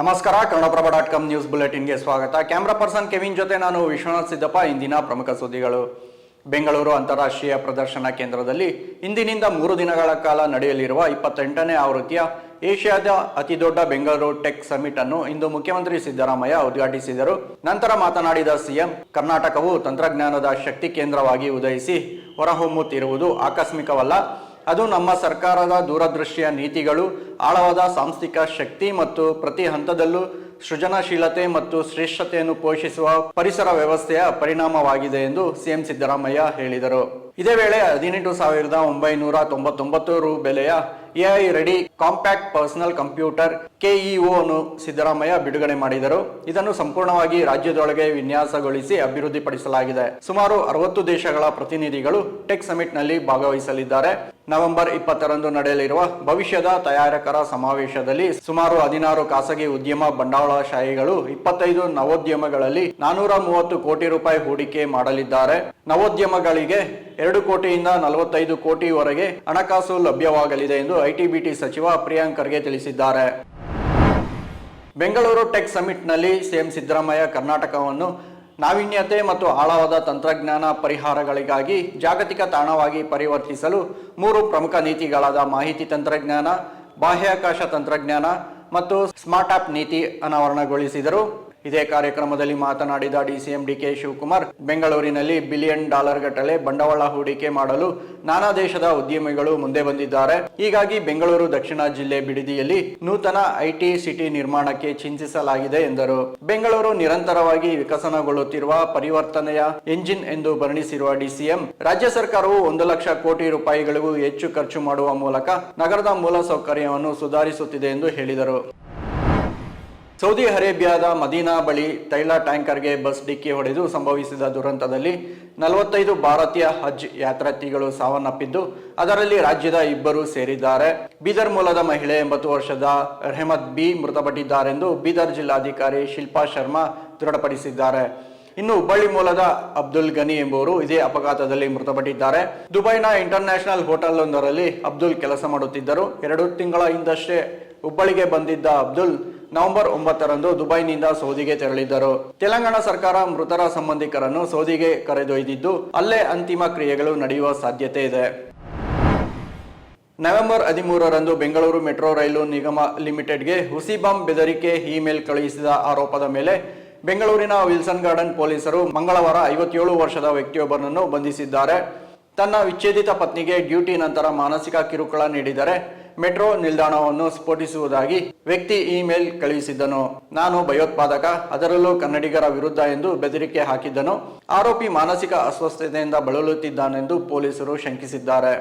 ನಮಸ್ಕಾರ, Kannadaprabha dot com news ಬುಲೆಟಿನ್ಗೆ ಸ್ವಾಗತ. ಕ್ಯಾಮ್ರಾ ಪರ್ಸನ್ ಕೆವಿನ್ ಜೊತೆ ನಾನು ವಿಶ್ವನಾಥ್ ಸಿದ್ದಪ್ಪ. ಇಂದಿನ ಪ್ರಮುಖ ಸುದ್ದಿಗಳು. ಬೆಂಗಳೂರು ಅಂತಾರಾಷ್ಟ್ರೀಯ ಪ್ರದರ್ಶನ ಕೇಂದ್ರದಲ್ಲಿ ಇಂದಿನಿಂದ ಮೂರು ದಿನಗಳ ಕಾಲ ನಡೆಯಲಿರುವ ಇಪ್ಪತ್ತೆಂಟನೇ ಆವೃತ್ತಿಯ ಏಷ್ಯಾದ ಅತಿದೊಡ್ಡ ಬೆಂಗಳೂರು ಟೆಕ್ ಸಮಿಟ್ ಅನ್ನು ಇಂದು ಮುಖ್ಯಮಂತ್ರಿ ಸಿದ್ದರಾಮಯ್ಯ ಉದ್ಘಾಟಿಸಿದರು. ನಂತರ ಮಾತನಾಡಿದ ಸಿಎಂ, ಕರ್ನಾಟಕವು ತಂತ್ರಜ್ಞಾನದ ಶಕ್ತಿ ಕೇಂದ್ರವಾಗಿ ಉದಯಿಸಿ ಹೊರಹೊಮ್ಮುತ್ತಿರುವುದು ಆಕಸ್ಮಿಕವಲ್ಲ. ಅದು ನಮ್ಮ ಸರ್ಕಾರದ ದೂರದೃಷ್ಟಿಯ ನೀತಿಗಳು, ಆಳವಾದ ಸಾಂಸ್ಥಿಕ ಶಕ್ತಿ ಮತ್ತು ಪ್ರತಿ ಹಂತದಲ್ಲೂ ಸೃಜನಶೀಲತೆ ಮತ್ತು ಶ್ರೇಷ್ಠತೆಯನ್ನು ಪೋಷಿಸುವ ಪರಿಸರ ವ್ಯವಸ್ಥೆಯ ಪರಿಣಾಮವಾಗಿದೆ ಎಂದು ಸಿಎಂ ಸಿದ್ದರಾಮಯ್ಯ ಹೇಳಿದರು. ಇದೇ ವೇಳೆ ಹದಿನೆಂಟು ಸಾವಿರದ ಒಂಬೈನೂರ ತೊಂಬತ್ತೊಂಬತ್ತು ರು ಬೆಲೆಯ AI ready compact personal computer KEO ಅನ್ನು ಸಿದ್ದರಾಮಯ್ಯ ಬಿಡುಗಡೆ ಮಾಡಿದರು. ಇದನ್ನು ಸಂಪೂರ್ಣವಾಗಿ ರಾಜ್ಯದೊಳಗೆ ವಿನ್ಯಾಸಗೊಳಿಸಿ ಅಭಿವೃದ್ಧಿಪಡಿಸಲಾಗಿದೆ. ಸುಮಾರು ಅರವತ್ತು ದೇಶಗಳ ಪ್ರತಿನಿಧಿಗಳು ಟೆಕ್ ಸಮಿಟ್ನಲ್ಲಿ ಭಾಗವಹಿಸಲಿದ್ದಾರೆ. ನವೆಂಬರ್ ಇಪ್ಪತ್ತರಂದು ನಡೆಯಲಿರುವ ಭವಿಷ್ಯದ ತಯಾರಕರ ಸಮಾವೇಶದಲ್ಲಿ ಸುಮಾರು ಹದಿನಾರು ಖಾಸಗಿ ಉದ್ಯಮ ಬಂಡವಾಳಶಾಹಿಗಳು ಇಪ್ಪತ್ತೈದು ನವೋದ್ಯಮಗಳಲ್ಲಿ ನಾನೂರ ಮೂವತ್ತು ಕೋಟಿ ರೂಪಾಯಿ ಹೂಡಿಕೆ ಮಾಡಲಿದ್ದಾರೆ. ನವೋದ್ಯಮಗಳಿಗೆ ಎರಡು ಕೋಟಿಯಿಂದ ನಲವತ್ತೈದು ಕೋಟಿವರೆಗೆ ಹಣಕಾಸು ಲಭ್ಯವಾಗಲಿದೆ ಎಂದು ಐಟಿಬಿಟಿ ಸಚಿವ ಪ್ರಿಯಾಂಕ್ ಖರ್ಗೆ ತಿಳಿಸಿದ್ದಾರೆ. ಬೆಂಗಳೂರು ಟೆಕ್ ಸಮಿಟ್ನಲ್ಲಿ ಸಿಎಂ ಸಿದ್ದರಾಮಯ್ಯ ಕರ್ನಾಟಕವನ್ನು ನಾವೀನ್ಯತೆ ಮತ್ತು ಆಳವಾದ ತಂತ್ರಜ್ಞಾನ ಪರಿಹಾರಗಳಿಗಾಗಿ ಜಾಗತಿಕ ತಾಣವಾಗಿ ಪರಿವರ್ತಿಸಲು ಮೂರು ಪ್ರಮುಖ ನೀತಿಗಳಾದ ಮಾಹಿತಿ ತಂತ್ರಜ್ಞಾನ, ಬಾಹ್ಯಾಕಾಶ ತಂತ್ರಜ್ಞಾನ ಮತ್ತು ಸ್ಮಾರ್ಟ್ ಆಪ್ ನೀತಿ ಅನಾವರಣಗೊಳಿಸಿದರು. ಇದೇ ಕಾರ್ಯಕ್ರಮದಲ್ಲಿ ಮಾತನಾಡಿದ ಡಿಸಿಎಂ ಡಿಕೆ ಶಿವಕುಮಾರ್, ಬೆಂಗಳೂರಿನಲ್ಲಿ ಬಿಲಿಯನ್ ಡಾಲರ್ ಗಟ್ಟಲೆ ಬಂಡವಾಳ ಹೂಡಿಕೆ ಮಾಡಲು ನಾನಾ ದೇಶದ ಉದ್ಯಮಿಗಳು ಮುಂದೆ ಬಂದಿದ್ದಾರೆ. ಹೀಗಾಗಿ ಬೆಂಗಳೂರು ದಕ್ಷಿಣ ಜಿಲ್ಲೆ ಬಿಡದಿಯಲ್ಲಿ ನೂತನ ಐಟಿ ಸಿಟಿ ನಿರ್ಮಾಣಕ್ಕೆ ಚಿಂತಿಸಲಾಗಿದೆ ಎಂದರು. ಬೆಂಗಳೂರು ನಿರಂತರವಾಗಿ ವಿಕಸನಗೊಳ್ಳುತ್ತಿರುವ ಪರಿವರ್ತನೆಯ ಎಂಜಿನ್ ಎಂದು ವರ್ಣಿಸಿರುವ ಡಿಸಿಎಂ, ರಾಜ್ಯ ಸರ್ಕಾರವು ಒಂದು ಲಕ್ಷ ಕೋಟಿ ರೂಪಾಯಿಗಳಿಗೂ ಹೆಚ್ಚು ಖರ್ಚು ಮಾಡುವ ಮೂಲಕ ನಗರದ ಮೂಲಸೌಕರ್ಯವನ್ನು ಸುಧಾರಿಸುತ್ತಿದೆ ಎಂದು ಹೇಳಿದರು. ಸೌದಿ ಅರೇಬಿಯಾದ ಮದೀನಾ ಬಳಿ ತೈಲ ಟ್ಯಾಂಕರ್ಗೆ ಬಸ್ ಡಿಕ್ಕಿ ಹೊಡೆದು ಸಂಭವಿಸಿದ ದುರಂತದಲ್ಲಿ ನಲವತ್ತೈದು ಭಾರತೀಯ ಹಜ್ ಯಾತ್ರಾರ್ಥಿಗಳು ಸಾವನ್ನಪ್ಪಿದ್ದು, ಅದರಲ್ಲಿ ರಾಜ್ಯದ ಇಬ್ಬರು ಸೇರಿದ್ದಾರೆ. ಬೀದರ್ ಮೂಲದ ಮಹಿಳೆ ಎಂಬತ್ತು ವರ್ಷದ ರೆಹಮದ್ ಬಿ ಮೃತಪಟ್ಟಿದ್ದಾರೆಂದು ಬೀದರ್ ಜಿಲ್ಲಾಧಿಕಾರಿ ಶಿಲ್ಪಾ ಶರ್ಮಾ ದೃಢಪಡಿಸಿದ್ದಾರೆ. ಇನ್ನು ಹುಬ್ಬಳ್ಳಿ ಮೂಲದ ಅಬ್ದುಲ್ ಗನಿ ಎಂಬುವರು ಇದೇ ಅಪಘಾತದಲ್ಲಿ ಮೃತಪಟ್ಟಿದ್ದಾರೆ. ದುಬೈನ ಇಂಟರ್ನ್ಯಾಷನಲ್ ಹೋಟೆಲ್ ಒಂದರಲ್ಲಿ ಅಬ್ದುಲ್ ಕೆಲಸ ಮಾಡುತ್ತಿದ್ದರು. ಎರಡು ತಿಂಗಳ ಹಿಂದಷ್ಟೇ ಹುಬ್ಬಳ್ಳಿಗೆ ಬಂದಿದ್ದ ಅಬ್ದುಲ್ ನವೆಂಬರ್ ಒಂಬತ್ತರಂದು ದುಬೈನಿಂದ ಸೌದಿಗೆ ತೆರಳಿದ್ದರು. ತೆಲಂಗಾಣ ಸರ್ಕಾರ ಮೃತರ ಸಂಬಂಧಿಕರನ್ನು ಸೌದಿಗೆ ಕರೆದೊಯ್ದಿದ್ದು, ಅಲ್ಲೇ ಅಂತಿಮ ಕ್ರಿಯೆಗಳು ನಡೆಯುವ ಸಾಧ್ಯತೆ ಇದೆ. ನವೆಂಬರ್ ಹದಿಮೂರರಂದು ಬೆಂಗಳೂರು ಮೆಟ್ರೋ ರೈಲು ನಿಗಮ ಲಿಮಿಟೆಡ್ಗೆ ಹುಸಿ ಬಾಂಬ್ ಬೆದರಿಕೆ ಇಮೇಲ್ ಕಳುಹಿಸಿದ ಆರೋಪದ ಮೇಲೆ ಬೆಂಗಳೂರಿನ ವಿಲ್ಸನ್ ಗಾರ್ಡನ್ ಪೊಲೀಸರು ಮಂಗಳವಾರ ಐವತ್ತೇಳು ವರ್ಷದ ವ್ಯಕ್ತಿಯೊಬ್ಬರನ್ನು ಬಂಧಿಸಿದ್ದಾರೆ. ತನ್ನ ವಿಚ್ಛೇದಿತ ಪತ್ನಿಗೆ ಡ್ಯೂಟಿ ನಂತರ ಮಾನಸಿಕ ಕಿರುಕುಳ ನೀಡಿದರೆ ಮೆಟ್ರೋ ನಿಲ್ದಾಣವನ್ನು ಸ್ಫೋಟಿಸುವುದಾಗಿ ವ್ಯಕ್ತಿ ಇಮೇಲ್ ಕಳುಹಿಸಿದ್ದನು. ನಾನು ಭಯೋತ್ಪಾದಕ, ಅದರಲ್ಲೂ ಕನ್ನಡಿಗರ ವಿರುದ್ಧ ಎಂದು ಬೆದರಿಕೆ ಹಾಕಿದ್ದನು. ಆರೋಪಿ ಮಾನಸಿಕ ಅಸ್ವಸ್ಥತೆಯಿಂದ ಬಳಲುತ್ತಿದ್ದಾನೆಂದು ಪೊಲೀಸರು ಶಂಕಿಸಿದ್ದಾರೆ.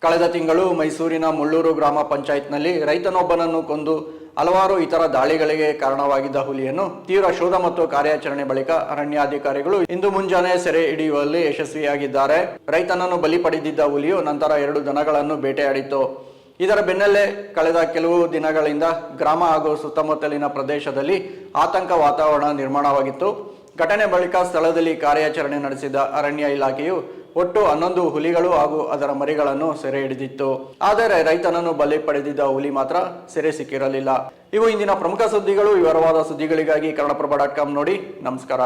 ಕಳೆದ ತಿಂಗಳು ಮೈಸೂರಿನ ಮುಳ್ಳೂರು ಗ್ರಾಮ ಪಂಚಾಯತ್ನಲ್ಲಿ ರೈತನೊಬ್ಬನನ್ನು ಕೊಂದು ಹಲವಾರು ಇತರ ದಾಳಿಗಳಿಗೆ ಕಾರಣವಾಗಿದ್ದ ಹುಲಿಯನ್ನು ತೀವ್ರ ಶೋಧ ಮತ್ತು ಕಾರ್ಯಾಚರಣೆ ಬಳಿಕ ಅರಣ್ಯಾಧಿಕಾರಿಗಳು ಇಂದು ಮುಂಜಾನೆ ಸೆರೆ ಹಿಡಿಯುವಲ್ಲಿ ಯಶಸ್ವಿಯಾಗಿದ್ದಾರೆ. ರೈತನನ್ನು ಬಲಿ ಪಡೆದಿದ್ದ ಹುಲಿಯು ನಂತರ ಎರಡು ದನಗಳನ್ನು ಬೇಟೆಯಾಡಿತ್ತು. ಇದರ ಬೆನ್ನಲ್ಲೇ ಕಳೆದ ಕೆಲವು ದಿನಗಳಿಂದ ಗ್ರಾಮ ಹಾಗೂ ಸುತ್ತಮುತ್ತಲಿನ ಪ್ರದೇಶದಲ್ಲಿ ಆತಂಕ ವಾತಾವರಣ ನಿರ್ಮಾಣವಾಗಿತ್ತು. ಘಟನೆ ಬಳಿಕ ಸ್ಥಳದಲ್ಲಿ ಕಾರ್ಯಾಚರಣೆ ನಡೆಸಿದ ಅರಣ್ಯ ಇಲಾಖೆಯು ಒಟ್ಟು ಹನ್ನೊಂದು ಹುಲಿಗಳು ಹಾಗೂ ಅದರ ಮರಿಗಳನ್ನು ಸೆರೆ ಹಿಡಿದಿತ್ತು. ಆದರೆ ರೈತನನ್ನು ಬಲಿ ಪಡೆದಿದ್ದ ಹುಲಿ ಮಾತ್ರ ಸೆರೆ ಸಿಕ್ಕಿರಲಿಲ್ಲ. ಇವು ಇಂದಿನ ಪ್ರಮುಖ ಸುದ್ದಿಗಳು. ವಿವರವಾದ ಸುದ್ದಿಗಳಿಗಾಗಿ ಕನ್ನಡಪ್ರಭ ಡಾಟ್ ಕಾಮ್ ನೋಡಿ. ನಮಸ್ಕಾರ.